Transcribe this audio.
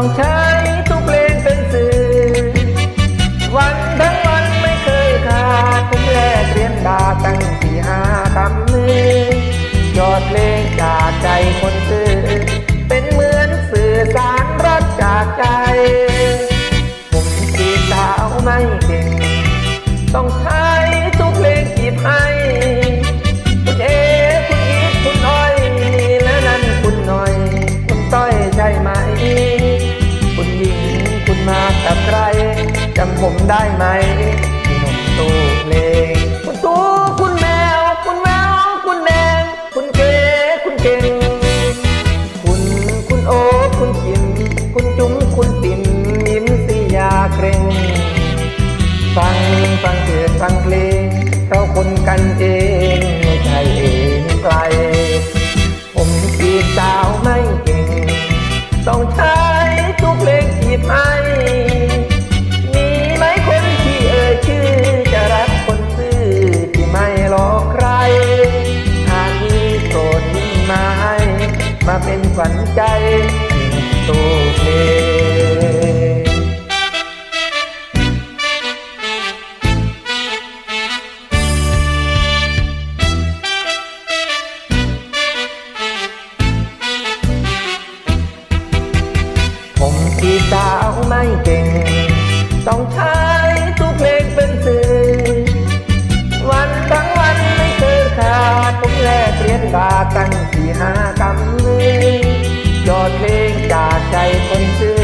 ต้องใช้ ผมได้ไหมคุณมตู้เพลงคุณตู้คุณแมว คุณแมว คุณแดง คุณเก๋คุณเก่งคุณคุณโอคุณกิน คุณจุ้มคุณติ่มยิ้มสียาเกรงฟังฟังเถิดฟังเพลงเราคนกันเอง ฝันใจตูเพลผมที่สาวไม่เก่ง ต้องใช้ทุกเพลงเป็นสื่อ วันทั้งวันไม่เคยขาดผมแลกเรียนบากันสี่ห้ากำ ใจคนซื่อ